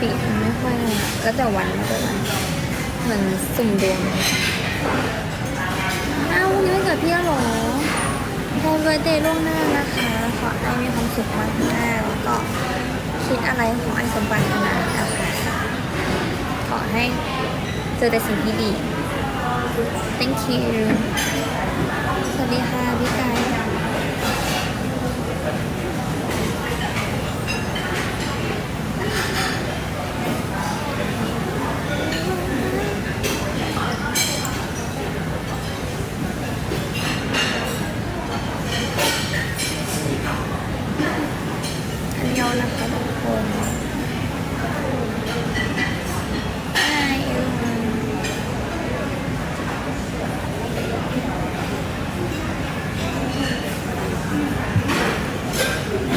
สีมันไม่ค่อยแล้วแต่วันแล้วแต่วันเหมือนสุ่มดวงอ้าววันนี้วันเกิดพี่หรอแฮปปี้เบิร์ดเดย์ล่วงหน้านะคะ ขอให้มีความสุขมากๆแล้วก็คิดอะไรของอันสมปรารถนานะคะขอให้เจอแต่สิ่งที่ดี thank you สวัสดีค่ะพี่กายอันยองนะคะทุกคน Hi everyone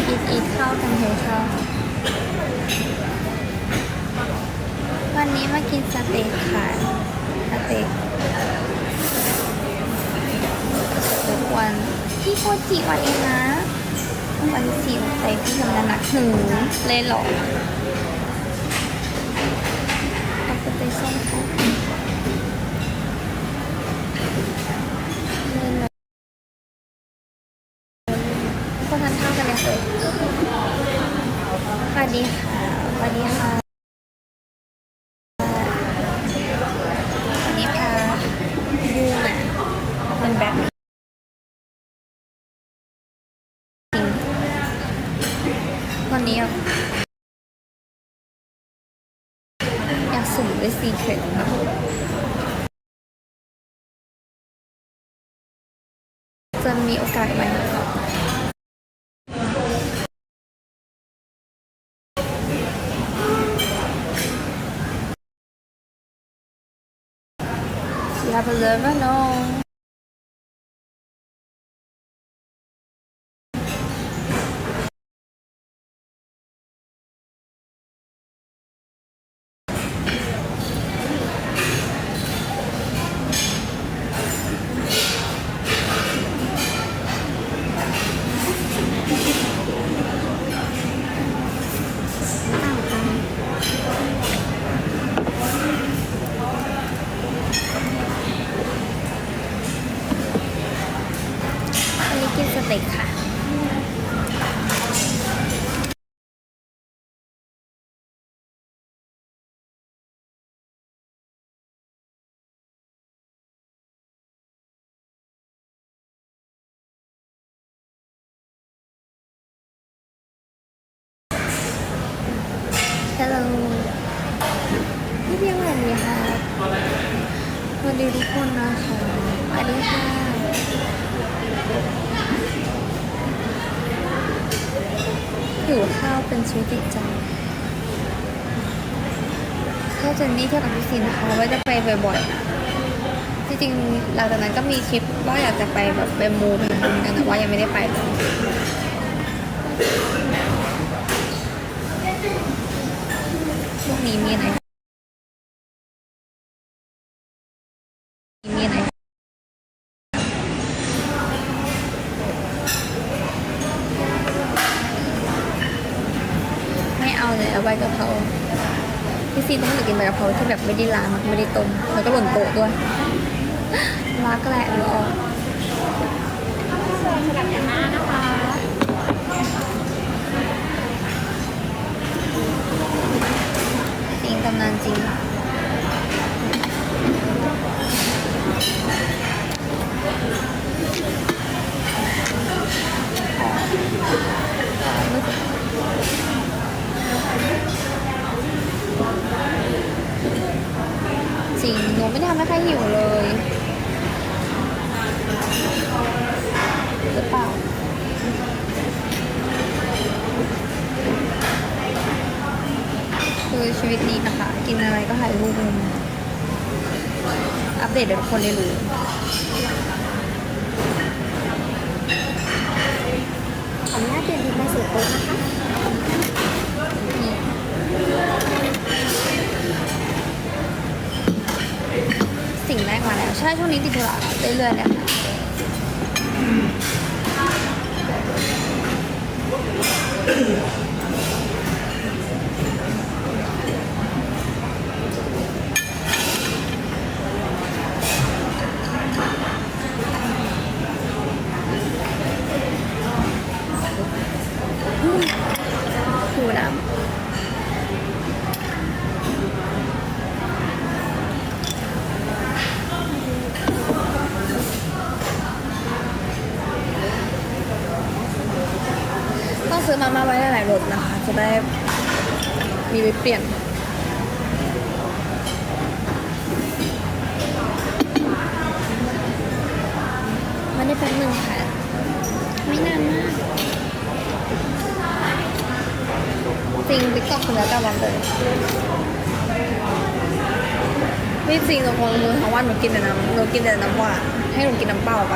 อีทอีทข้าวกันเถอะข้าววันนี้มากินสเต็กค่ะสเต็กทุกวันพี่โคจิวันเองนะวันสี่วันใจพี่ทำงานหนักหนู เลยเหรอเอาไปไปส้มค่ะเลยเหรอ คนทานข้าวกันเลยค่ะสวัสดีค่ะสวัสดีค่ะวันนี้พาบูมาเป็นแบบจริงวันนี้อยากสุ่มด้วยซีเครต จะมีโอกาสไหม You have a liver? No. Hello. เต็กค่ะ ฮัลโหลพี่เพียงสวัสดีค่ะสวัสดีทุกคนนะคะสวัสดีค่ะ หิวข้าวเป็นชีวิตจิตใจถ้า เจนนี่เที่ยวกับพี่ซินนะคะว่าจะไปบ่อยๆ จริงๆหลังจากนั้นก็มีคลิปว่าอยากจะไปแบบไปมูไปทำกันแต่ว่ายังไม่ได้ไปเลยช่วงนี้มีอะไร ไปร้านใบกะเพราที่แบบไม่ได้ล้างไม่ได้ต้มแล้วก็หล่นโปะด้วย รักแหละทุกคน สลับกันหน้านะคะ จริงตำนานจริงจริงหนูไม่ได้ทำให้ใครหิวเลยหรือเปล่า คือชีวิตนี้นะคะ กินอะไรก็ถ่ายรูปลงอัปเดตเดี๋ยวทุกคนได้รู้ ขออนุญาตเปลี่ยนทีมไปสู่โต๊ะนะคะ นี่สิ่งแรกมาแล้ว ใช่วงนี้ติดธุระเรื่อยๆเลยค่ะดูน้ำต้องซื้อมาม่าไว้หลายๆรสนะคะ จะได้มีไว้เปลี่ยนไม่ได้เป็นหนึ่งค่ะ ไม่นานมาก จริงติ๊กต็อกคุณแล้วแต่วันเลยนี่จริงตรงคนมือทั้งวันหนูกินแต่น้ำหนูกินแต่น้ำหวานให้หนูกินน้ำเปล่าไป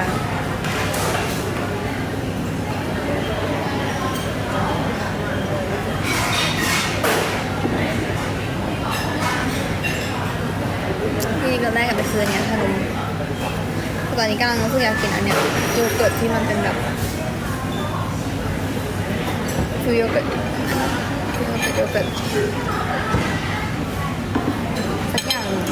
ที่ตอนแรกกับไปซื้ออันเนี้ยขนมแตอนนี้กำลังรู้สึกอยากกินอันเนี้ยโยเกิร์ตที่มันเป็นแบบฟิวโยเกิร์ตโยเกิร์ตโยเกิร์ตสักอย่างนึ่ง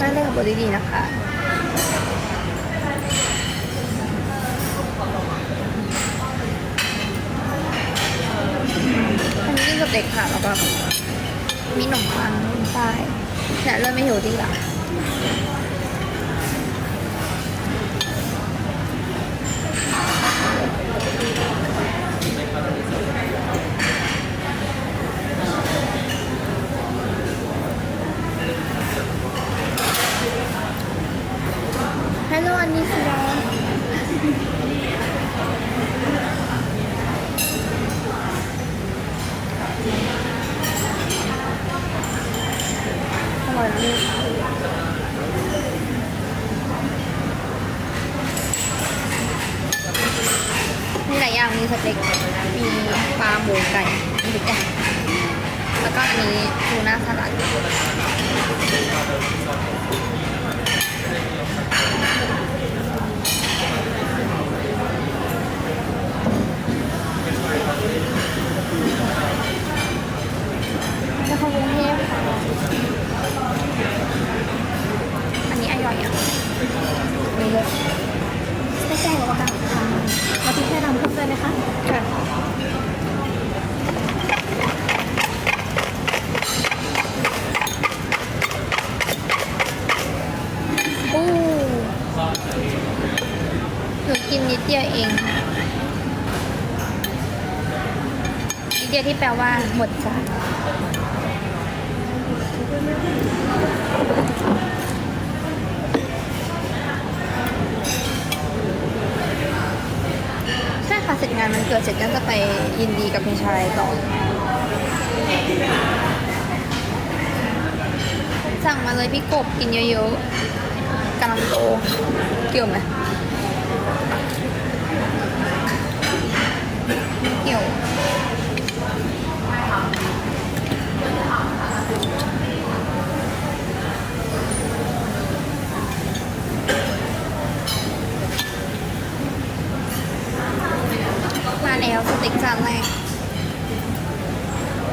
น่าเลือกบทดีๆนะคะ อันนี้กินกับ เด็กค่ะแล้วก็มีขนมปังใต้เนี่ยเริ่มไม่หิวดีละฮัลโหลอันนี้คืออะไรอร่อยนะลูกมีหลายอย่างมี สเต็กมีปลาหมูไก่มีทุกอย่างแล้วก็อันนี้ทูน่าสลัด เป็นคนกรุงเทพค่ะ อันนี้อร่อยอะนี่เลย สเต็กไก่กับกระเพราค่ะมาพริกไทยดำเพิ่มเลยไหมคะ ค่ะอู้หนูกินนิดเดียวเองียที่แปลว่าหมดจาใช่ค่ะเสร็จงานมันเกิดเสร็จก็จะไปยินดีกับพี่ชายต่อ สั่งมาเลยพี่กบกินเยอะๆกำลังโตเกี่ยวไหมเกี่ยว จานแรก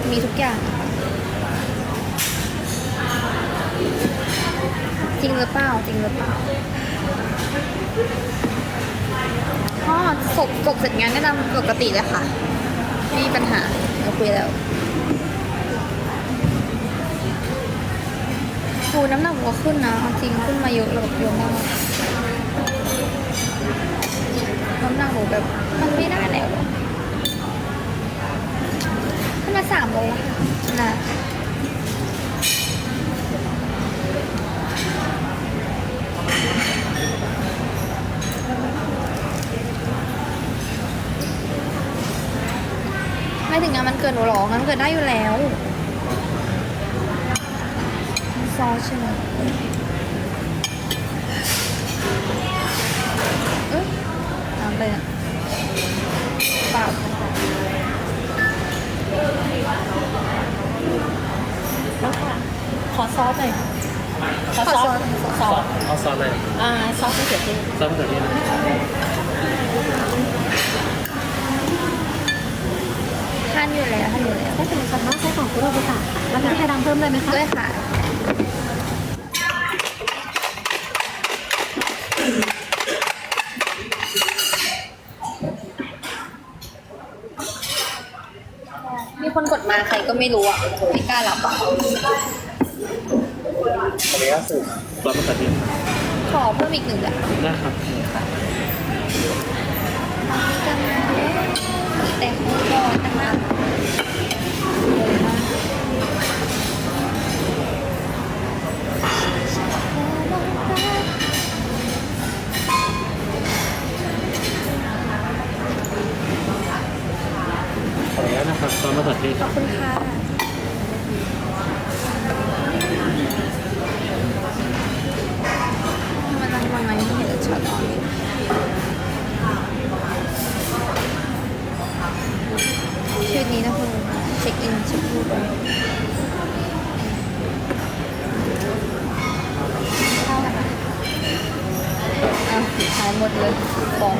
มีทุกอย่างนะคะจริงหรือเปล่า จริงหรือเปล่าพ่อศพกบเสร็จงานได้ตามปกติเลยค่ะ ไม่มีปัญหาเราคุยแล้วดูน้ำหนักหัวขึ้นนะเอาจริงขึ้นมา เยอะมากน้ำหนักหนูแบบมันไม่ได้แล้วขึ้นมาสามโลแล้วค่ะนะไม่ถึงงานมันเกิดหนูหรอกงานมันเกิดได้อยู่แล้วซอสใช่ไหม ขอซอสหน่อยขอซอสซอสเอาซอสเลยอ่าซอสมะเขือเทศซอสมะเขือเทศนะท่านอยู่แล้วท่านอยู่แล้วก็จะเป็นซอสมะไส้ของคุโรบุตะแล้วมีไข่ดำเพิ่มเลยไหมคะด้วยค่ะ มีคนกดมาใครก็ไม่รู้อะไม่กล้ารับอะอันนี้ก็สูตรซอสมะเขือเทศขอเพิ่มอีกหนึ่งอะนะครับ จังเลยแต่ของพอจังมากเลยมาก ขออนุญาตนะครับซอสมะเขือเทศ ขอบคุณค่ะ มันรางวัลไหมที่เห็นช็อตออนเลยชื่อนี้นะคุณเช็คอินเช็ครูปเข้าแล้วค่ะอ้าว หายหมดเลยของ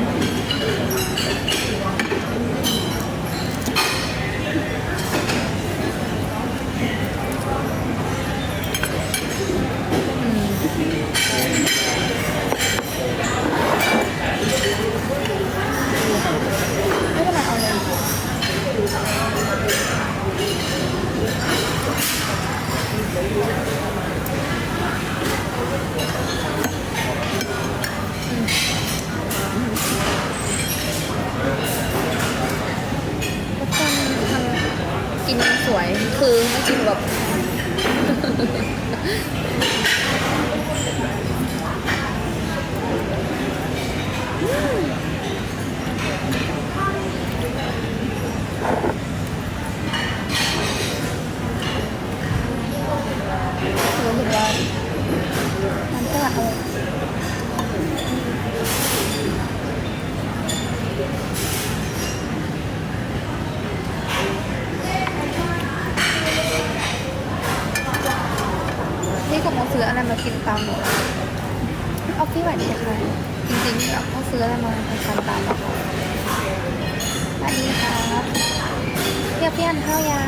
พี่อันข้าวยา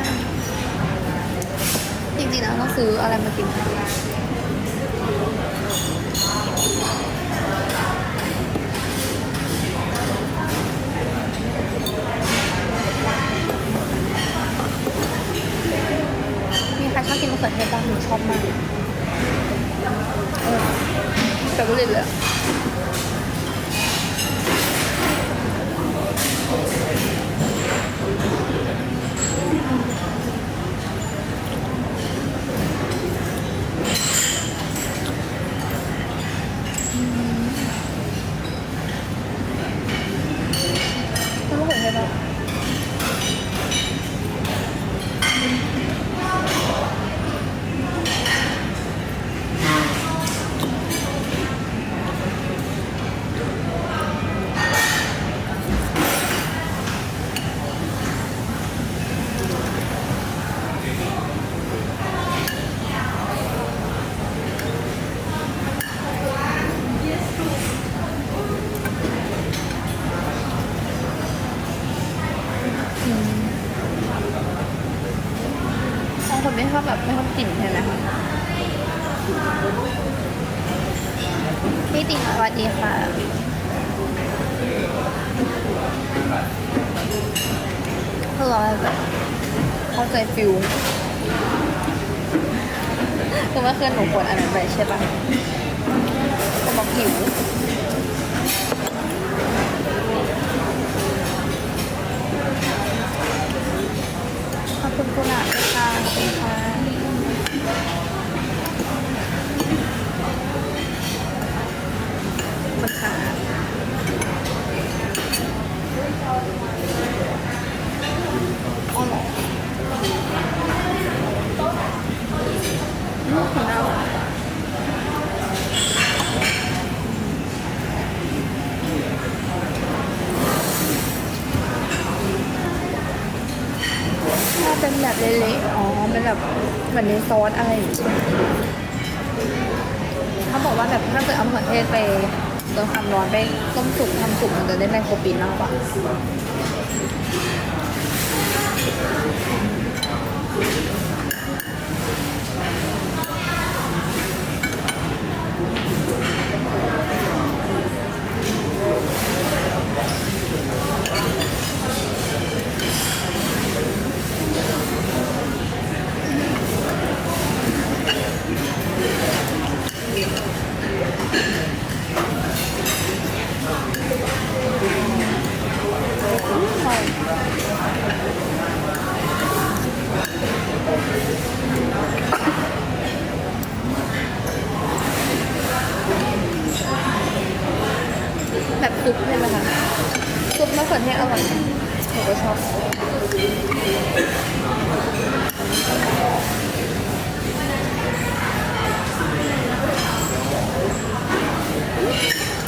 จริงๆนะต้องซื้ออะไรมากินมีใครชอบกินมะเขือเทศบ้างหนูชอบมากเออแบบเลยเลยอะอืมแล้วมะเขือเทศบ้าง อบแบบไม่ชอบกลิ่นใช่ไหมคะ พี่ติ๋งสวัสดีค่ะ เพื่อแบบเข้าใจฟิลคือเมื่อคืนหนูกดอันนั้นไปใช่ปะก็บอกหิวขอบคุณกุหลาบด้วยค่ะคุณค่ะขอบคุณค่ะอ๋อเหรออืมคุณเอาถ้าเป็นแบบเละๆอ๋อ เป็นแบบเหมือนใน ซอสอะไรเขาบอกว่าแบบถ้าเกิดเอามะเขือเทศไปโดนความร้อนไปต้มสุกทำสุกมันจะได้แมงโคปีนมากกว่า แบบซุปใช่ไหมคะซุปมะเขือเทศอร่อยไหมหนูก็ชอบ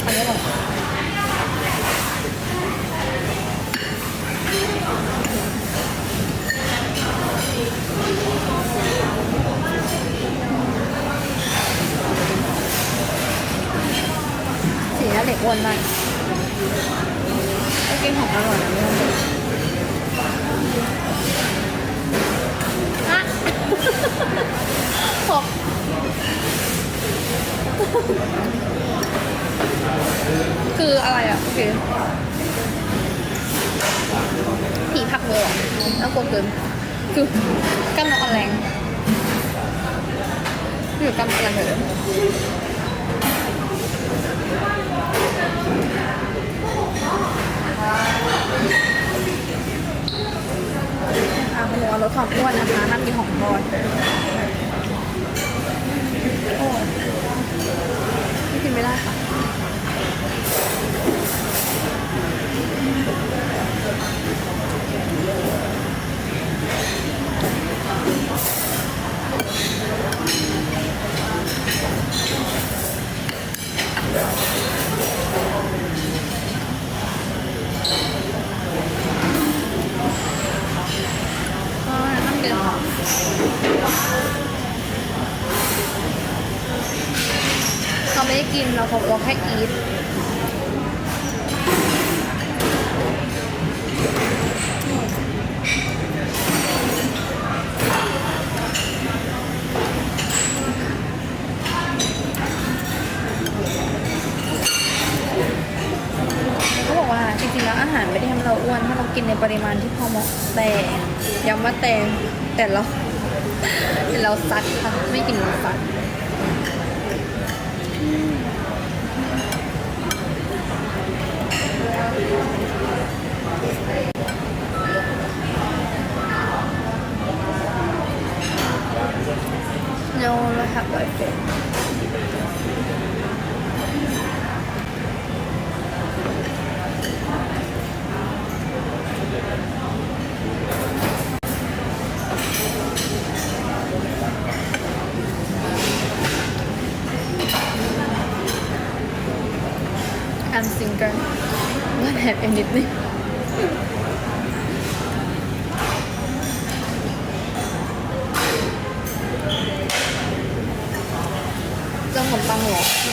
อันนี้อร่อยสีหน้าเด็กอ้วนมากก็กินของอร่อยนะไม่ต้องเลยอะ ขอบคืออะไรอะโอเคผีผักเลยเหรอน่ากลัวเกิน คือกล้ามเนื้ออ่อนแรงอยู่กล้ามเนื้ออ่อนแรงเลยอะหนูเอาลดความอ้วนนะคะนั่นมีของทอดโอ้ไม่กินไม่ได้ค่ะก็น้ำ เดือดค่ะเราไม่ได้กินเราเราแค่อีท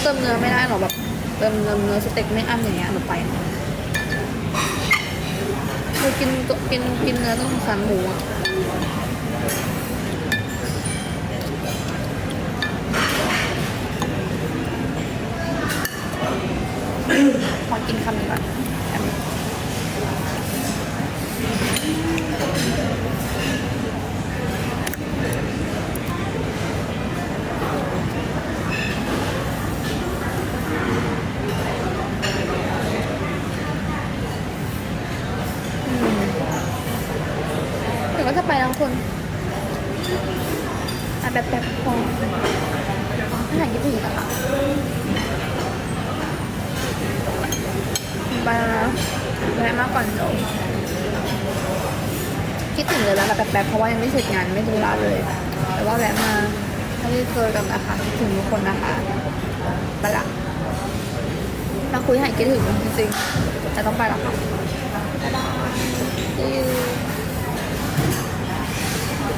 เติมเนื้อไม่ได้หรอแบบเติมเนื้อสเต็กไม่อั้นอย่างเงี้ยหนูไปคือกินกินกินเนื้อต้องสันหมูอะอกินคำหนึ่งก่อน ก็จะไปแล้วคุณอ่แบบแบบพอไม่ไหนคิดถึงอะค่ะไปแล้วนะแวะมาก่อนเดี๋ยวคิดถึงเลยแล้วแบบแป๊บเพราะว่ายังไม่เสร็จงานไม่ดูร้านเลย แต่ว่าแวะมาให้ได้เจอกันนะคะคิดถึงทุกคนนะคะไปละมาคุยให้คิดถึงจริงๆแต่ต้องไปแล้วค่ะบ๊ายบาย See you